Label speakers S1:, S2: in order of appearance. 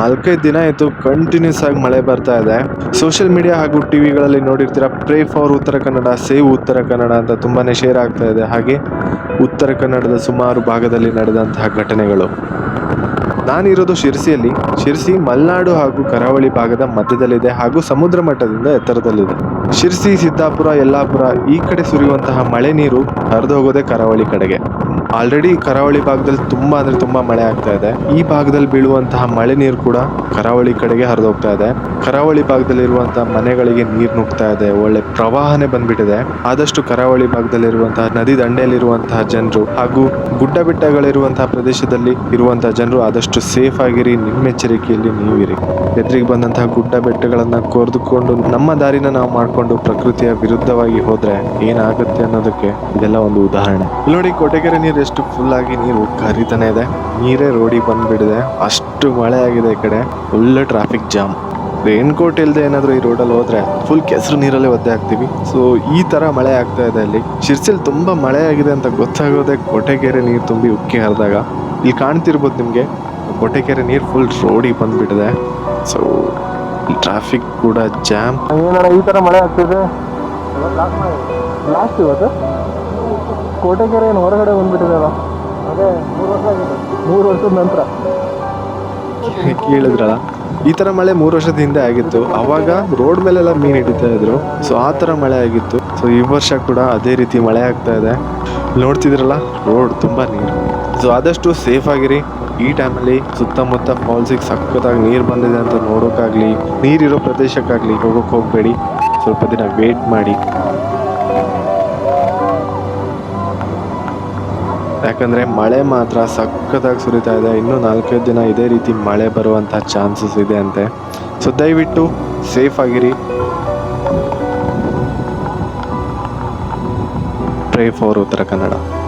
S1: ನಾಲ್ಕೈದು ದಿನ ಆಯಿತು ಕಂಟಿನ್ಯೂಸ್ ಆಗಿ ಮಳೆ ಬರ್ತಾ ಇದೆ. ಸೋಷಿಯಲ್ ಮೀಡಿಯಾ ಹಾಗೂ ಟಿವಿಗಳಲ್ಲಿ ನೋಡಿರ್ತೀರ pray for Uttara Kannada save Uttara Kannada ಅಂತ ತುಂಬಾ ಶೇರ್ ಆಗ್ತಾ ಇದೆ. ಹಾಗೆ ಉತ್ತರ ಕನ್ನಡದ ಸುಮಾರು ಭಾಗದಲ್ಲಿ ನಡೆದಂತಹ ಘಟನೆಗಳು. ನಾನಿರೋದು ಶಿರ್ಸಿಯಲ್ಲಿ. ಶಿರ್ಸಿ ಮಲೆನಾಡು ಹಾಗೂ ಕರಾವಳಿ ಭಾಗದ ಮಧ್ಯದಲ್ಲಿದೆ ಹಾಗೂ ಸಮುದ್ರ ಮಟ್ಟದಿಂದ ಎತ್ತರದಲ್ಲಿದೆ. ಶಿರ್ಸಿ, ಸಿದ್ದಾಪುರ, ಯಲ್ಲಾಪುರ ಈ ಕಡೆ ಸುರಿಯುವಂತಹ ಮಳೆ ನೀರು ಹರಿದು ಹೋಗೋದೇ ಕರಾವಳಿ ಕಡೆಗೆ. ಆಲ್ರೆಡಿ ಕರಾವಳಿ ಭಾಗದಲ್ಲಿ ತುಂಬಾ ಅಂದ್ರೆ ತುಂಬಾ ಮಳೆ ಆಗ್ತಾ ಇದೆ. ಈ ಭಾಗದಲ್ಲಿ ಬೀಳುವಂತಹ ಮಳೆ ನೀರು ಕೂಡ ಕರಾವಳಿ ಕಡೆಗೆ ಹರಿದು ಹೋಗ್ತಾ ಇದೆ ಕರಾವಳಿ ಭಾಗದಲ್ಲಿರುವಂತಹ ಮನೆಗಳಿಗೆ ನೀರು ನುಗ್ತಾ ಇದೆ. ಒಳ್ಳೆ ಪ್ರವಾಹನೆ ಬಂದ್ಬಿಟ್ಟಿದೆ. ಆದಷ್ಟು ಕರಾವಳಿ ಭಾಗದಲ್ಲಿರುವಂತಹ ನದಿ ದಂಡೆಯಲ್ಲಿರುವಂತಹ ಜನರು ಹಾಗೂ ಗುಡ್ಡ ಬೆಟ್ಟಗಳಿರುವಂತಹ ಪ್ರದೇಶದಲ್ಲಿ ಇರುವಂತಹ ಜನರು ಆದಷ್ಟು ಸೇಫ್ ಆಗಿರಿ. ನಿಮ್ಮೆಚ್ಚರಿಕೆಯಲ್ಲಿ ನೀವಿರಿ. ಎದುರಿಗೆ ಬಂದಂತಹ ಗುಡ್ಡ ಬೆಟ್ಟಗಳನ್ನ ಕೋರ್ದುಕೊಂಡು ನಮ್ಮ ದಾರಿನ ನಾವು ಮಾಡಿಕೊಂಡು ಪ್ರಕೃತಿಯ ವಿರುದ್ಧವಾಗಿ ಹೋದ್ರೆ ಏನಾಗುತ್ತೆ ಅನ್ನೋದಕ್ಕೆ ಇದೆಲ್ಲ ಒಂದು ಉದಾಹರಣೆ. ನೋಡಿ ಕೊಟೆಗೆರೆ ನೀರು ಎಷ್ಟು ಫುಲ್ ಆಗಿ ನೀರು ಹರಿತಾನೆ ಇದೆ. ನೀರೇ ರೋಡಿಗೆ ಬಂದ್ಬಿಟ್ಟಿದೆ. ಅಷ್ಟು ಮಳೆ ಆಗಿದೆ ಈ ಕಡೆ. Full traffic jam rain coat ಇಲ್ಲದೆ ಏನಾದರೂ ಈ ರೋಡಲ್ಲಿ ಹೋದ್ರೆ ಫುಲ್ ಕೆಸರು ನೀರಲ್ಲೇ ಒದ್ದೆ ಆಗ್ತೀವಿ ಸೊ ಈ ತರ ಮಳೆ ಆಗ್ತಾ ಇದೆ ಅಲ್ಲಿ. ಶಿರ್ಸಿಲ್ ತುಂಬಾ ಮಳೆ ಆಗಿದೆ ಅಂತ ಗೊತ್ತಾಗೋದೇ ಕೊಟೆಗೆರೆ ನೀರು ತುಂಬಿ ಉಕ್ಕಿ ಹರಿದಾಗ. ಇಲ್ಲಿ ಕಾಣ್ತಿರ್ಬೋದು ನಿಮಗೆ. ಕೊಟೆಕೆರೆ ನೀರು ಫುಲ್ ರೋಡಿಗೆ ಬಂದ್ಬಿಟ್ಟಿದೆ. ಸೊ ಟ್ರಾಫಿಕ್ ಕೂಡ ಜಾಮ್
S2: ಏನಾರ ಈ ಥರ ಮಳೆ ಆಗ್ತಿದೆ ಲಾಸ್ಟ್ ಇವತ್ತು ಕೋಟೆಗೆರೆ ಏನು ಹೊರಗಡೆ ಬಂದ್ಬಿಟ್ಟಿದೆಲ್ಲ ಅದೇ ಮೂರು ವರ್ಷ ಆಗಿದೆ. ಮೂರು ವರ್ಷದ ನಂತರ.
S1: ಕೇಳಿದ್ರಲ್ಲ? ಈ ತರ ಮಳೆ ಮೂರು ವರ್ಷದ ಹಿಂದೆ ಆಗಿತ್ತು. ಅವಾಗ ರೋಡ್ ಮೇಲೆಲ್ಲ ಮೀನ್ ಹಿಡಿತಾ ಇದ್ರು. ಸೊ ಆ ತರ ಮಳೆ ಆಗಿತ್ತು. ಸೊ ಈ ವರ್ಷ ಕೂಡ ಅದೇ ರೀತಿ ಮಳೆ ಆಗ್ತಾ ಇದೆ. ನೋಡ್ತಿದ್ರಲ್ಲ? ರೋಡ್ ತುಂಬಾ ನೀರು. ಸೊ ಆದಷ್ಟು ಸೇಫ್ ಆಗಿರಿ. ಈ ಟೈಮಲ್ಲಿ ಸುತ್ತಮುತ್ತ ಫಾಲ್ಸಿಗೆ ಸಕ್ಕತ್ತಾಗಿ ನೀರು ಬಂದಿದೆ ಅಂತ ನೋಡೋಕ್ಕಾಗ್ಲಿ ನೀರಿರೋ ಪ್ರದೇಶಕ್ಕಾಗ್ಲಿ ಹೋಗೋಕೆ ಹೋಗಬೇಡಿ. ಸ್ವಲ್ಪ ದಿನ ವೇಟ್ ಮಾಡಿ. ಯಾಕಂದ್ರೆ ಮಳೆ ಮಾತ್ರ ಸಖತ್ತಾಗಿ ಸುರಿತಾ ಇದೆ. ಇನ್ನೂ ನಾಲ್ಕೈದು ದಿನ ಇದೇ ರೀತಿ ಮಳೆ ಬರುವಂಥ ಚಾನ್ಸಸ್ ಇದೆ ಅಂತೆ. ಸೊ ದಯವಿಟ್ಟು ಸೇಫ್ ಆಗಿರಿ. Pray for Uttara Kannada.